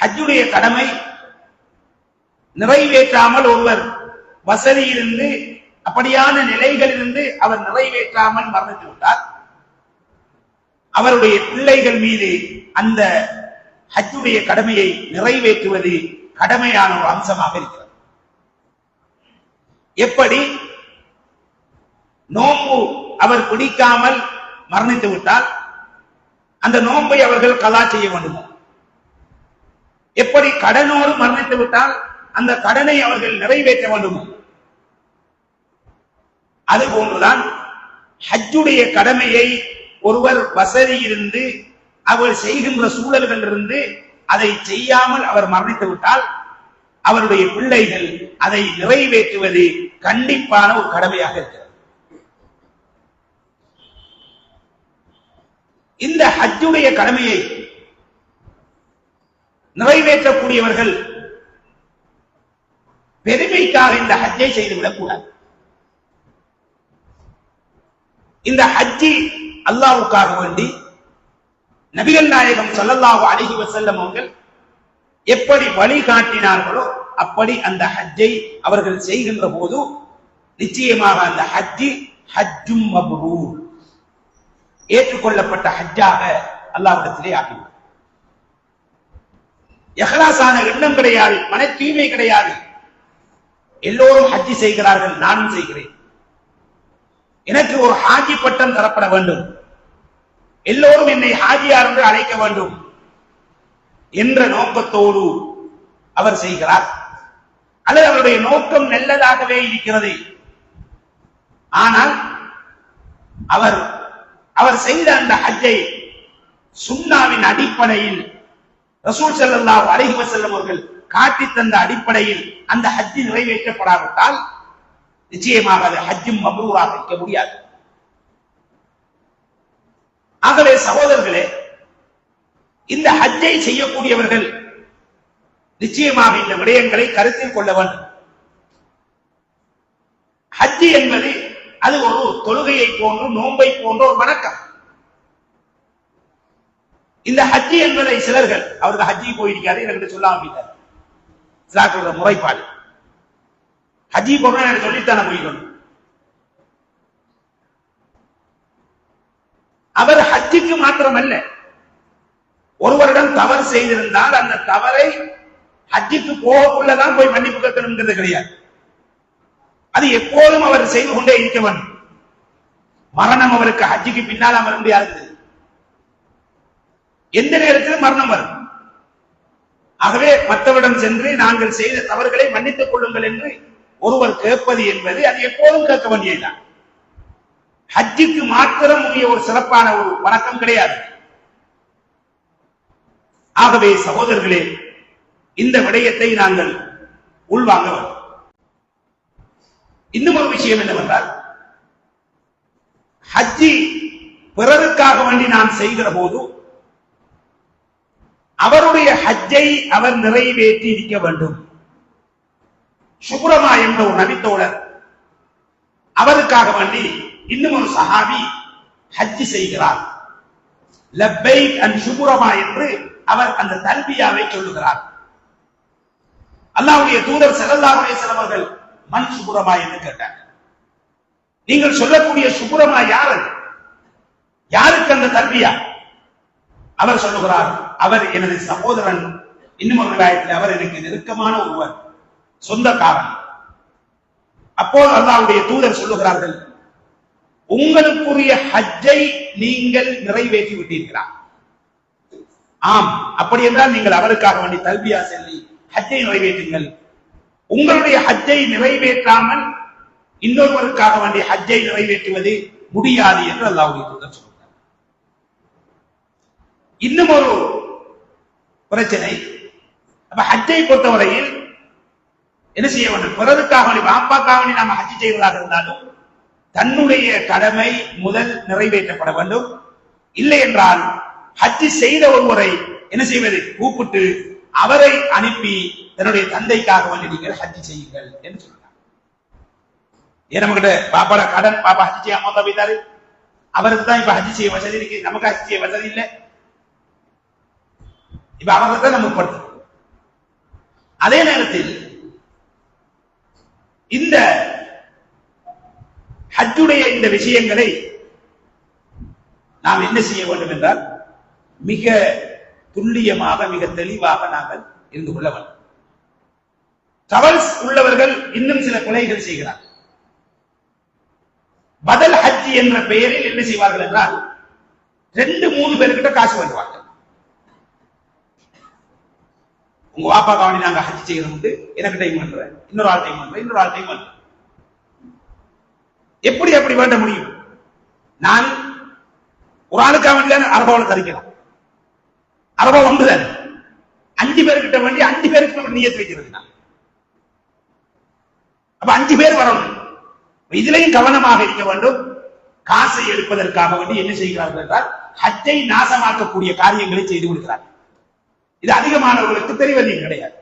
ஹஜ்ஜுடைய கடமை நிறைவேற்றாமல் ஒருவர் வசதியிலிருந்து அப்படியான நிலைகளிலிருந்து அவர் நிறைவேற்றாமல் மறந்து விட்டார். அவருடைய பிள்ளைகள் மீது அந்த ஹஜ்ஜுடைய கடமையை நிறைவேற்றுவது கடமையான ஒரு அம்சமாக இருக்கிறது. எப்படி? நோம்பு அவர் பிடிக்காமல் மரணித்து விட்டால் அந்த நோன்பை அவர்கள் கலா செய்ய வேண்டுமோ? எப்படி கடனோடு மரணித்து விட்டால் அந்த கடனை அவர்கள் நிறைவேற்ற வேண்டும்? அது போன்றுதான் ஹஜ்ஜுடைய கடமையை ஒருவர் வசதி இருந்து அவர் செய்கின்ற சூழல்கள் இருந்து அதை செய்யாமல் அவர் மரணித்து விட்டால் அவருடைய பிள்ளைகள் அதை நிறைவேற்றுவது கண்டிப்பான ஒரு கடமையாக இருக்கிறது. இந்த ஹஜ்ஜுடைய கடமையை நிறைவேற்றக்கூடியவர்கள் பெருமைக்காக இந்த ஹஜ்ஜை செய்துவிடக் கூடாது இந்த ஹஜ்ஜி அல்லாவுக்காக வேண்டி நபிகள் நாயகம் ஸல்லல்லாஹு அழகி வசல்லம் அவர்கள் எப்படி வழிகாட்டினார்களோ அப்படி அந்த ஹஜ்ஜை அவர்கள் செய்கின்ற போது நிச்சயமாக அந்த ஹஜ்ஜி ஹஜ்ஜும் மப்ரூர். ஏற்றுக்கொள்ளப்பட்ட ஹஜ்ஜாக அல்லாவிடத்திலே ஆகிவிடும். எஹ்லாசான எண்ணம் கிடையாது மன தூய்மை கிடையாது. எல்லோரும் ஹஜ்ஜி செய்கிறார்கள் நானும் செய்கிறேன். எனக்கு ஒரு ஹாஜி பட்டம் தரப்பட வேண்டும். எல்லோரும் என்னை ஹாஜியார் என்று அழைக்க வேண்டும் என்ற நோக்கத்தோடு அவர் செய்கிறார். அல்லது அவருடைய நோக்கம் நல்லதாகவே இருக்கிறது. ஆனால் அவர் அவர் செய்த அந்த ஹஜ்ஜை சுண்ணாவின் அடிப்படையில் ரசூல் செல்லல்லா அலைஹி வஸல்லம் அவர்கள் காட்டி தந்த அடிப்படையில் அந்த ஹஜ்ஜி நிறைவேற்றப்படாவிட்டால் நிச்சயமாக அது ஹஜ்ஜும் மப்ரூராக இருக்க முடியாது. ஆகவே சகோதரர்களே இந்த ஹஜ்ஜை செய்யக்கூடியவர்கள் நிச்சயமாக இந்த விடயங்களை கருத்தில் கொள்ள வேண்டும். ஹஜ்ஜி என்பது அது ஒரு தொழுகையை போன்று நோன்பை போன்ற ஒரு வணக்கம். இந்த ஹஜ்ஜி என்பதை சிலர்கள் அவருக்கு ஹஜ்ஜி போயிருக்காரு எனக்கு சொல்லாம போயிட்டார். சிலாக்களோட முறைப்பாடு. ஹஜ்ஜி போன எனக்கு சொல்லித்தானே போயிடணும் அவர் ஹஜ்ஜிக்கு மாத்திரமல்ல. ஒருவரிடம் தவறு செய்திருந்தால் அந்த தவறை ஹஜ்ஜிக்கு போகக்குள்ளதான் போய் மன்னிப்பு கேட்கணுங்கிறது கிடையாது. அது எப்போதும் அவர் செய்து கொண்டே இருக்க வேண்டும். மரணம் அவருக்கு ஹஜ்ஜிக்கு பின்னால் அமர முடியாது எந்த நேரத்திலும் மரணம் வரும். ஆகவே மற்றவரிடம் சென்று நாங்கள் செய்த தவறுகளை மன்னித்துக் கொள்ளுங்கள் என்று ஒருவர் கேட்பது என்பது அது எப்போதும் கேட்க வேண்டியதுதான். ஹஜ்ஜுக்கு மாத்திரம் உரிய ஒரு சிறப்பான ஒரு வணக்கம் கிடையாது. ஆகவே சகோதரர்களே இந்த விடயத்தை நாங்கள் உள்வாங்க வேண்டும். இன்னும் ஒரு விஷயம் என்னவென்றால் ஹஜ்ஜி பிறருக்காக வேண்டி நாம் செய்கிற போது அவருடைய ஹஜ்ஜை அவர் நிறைவேற்றி இருக்க வேண்டும். சுப்ரமா என்ற ஒரு நபித்தோழர் அவருக்காக வேண்டி இன்னும் ஒரு சஹாபி ஹஜ்ஜி செய்கிறார். லப்பை அண்ட் சுபுரமா என்று அவர் அந்த தல்பியாவை சொல்லுகிறார். அல்லாவுடைய தூதர் செல்லல்லாவுடைய செலவர்கள் மண் சுபுரமா என்று கேட்டார். நீங்கள் சொல்லக்கூடிய சுபுரமா யார்? யாருக்கு அந்த தல்பியா? அவர் சொல்லுகிறார் அவர் எனது சகோதரன். இன்னும் ஒரு விவாயத்தில் அவர் எனக்கு நெருக்கமான ஒருவர். சொந்தக்காரன். அப்போது அல்லாவுடைய தூதர் சொல்லுகிறார்கள் உங்களுக்குரிய ஹஜ்ஜை நீங்கள் நிறைவேற்றி விட்டிருக்கிறார் ஆம். அப்படி என்றால் நீங்கள் அவருக்காக வேண்டி தல்பியா சொல்லி ஹஜ்ஜை நிறைவேற்றுங்கள். உங்களுடைய ஹஜ்ஜை நிறைவேற்றாமல் இன்னொருவருக்காக வேண்டிய ஹஜ்ஜை நிறைவேற்றுவது முடியாது என்று அல்லாவுடைய தூதர் சொல்கிறார் இன்னும் ஒரு பிரச்சனை. அப்ப ஹஜ்ஜை பொறுத்தவரையில் என்ன செய்ய வேண்டும்? பிறருக்காக வேண்டி பாப்பாக்காக வேண்டி நாம் ஹஜ்ஜி செய்வதாக இருந்தாலும் தன்னுடைய கடமை முதல் நிறைவேற்றப்பட வேண்டும். இல்லை என்றால் ஹஜ்ஜி செய்த ஒருவரை என்ன செய்வது? கூப்பிட்டு அவரை அனுப்பி தன்னுடைய தந்தைக்காக வேண்டி நீங்கள் ஹஜ்ஜி செய்யுங்கள் என்று சொல்றாங்க ஏன் நம்ம கிட்ட பாப்பாட கடன் பாப்பா ஹஜ்ஜி செய்யாம தான் போயிட்டாரு? அவருக்கு தான் இப்ப ஹஜ்ஜி செய்ய வசதி இருக்கு. நமக்கு ஹஜ்ஜி செய்ய வசதி இல்லை. இப்ப அவரை தான் நமக்கு படுத்து அதே நேரத்தில் இந்த ஹஜ்ஜுடைய இந்த விஷயங்களை நாம் என்ன செய்ய வேண்டும் என்றால் மிக துல்லியமாக மிக தெளிவாக நாங்கள் இருந்து கொள்ள வேண்டும். டிராவல்ஸ் உள்ளவர்கள் இன்னும் சில கொலைகள் செய்கிறார்கள். பதல் ஹஜ் என்ற பெயரில் என்ன செய்வார்கள் என்றால் ரெண்டு மூணு பேர்கிட்ட காசு வருவார்கள் உங்க வாப்பா காவணி நாங்க ஹஜ் செய்யறது எனக்கு டைம் பண்றேன். இன்னொரு ஆள் டைம் பண்றேன் இன்னொரு ஆள் டைம் பண்றேன். எப்படி அப்படி வேண்ட முடியும்? நான் ஒரு ஆளுக்காக வேண்டிய அரபாவில் தரிக்கலாம். அரபா ஒன்று தானே? அஞ்சு பேர்கிட்ட வேண்டி அஞ்சு பேருக்கு நியத்து வைக்கிறது நான் அப்ப அஞ்சு பேர் வரணும். இதுலயும் கவனமாக இருக்க வேண்டும். காசை எடுப்பதற்காக வேண்டி என்ன செய்கிறார்கள் என்றால் ஹஜ்ஜை நாசமாக்கக்கூடிய காரியங்களை செய்து கொடுக்கிறார்கள். இது அதிகமானவர்களுக்கு தெரிவது கிடையாது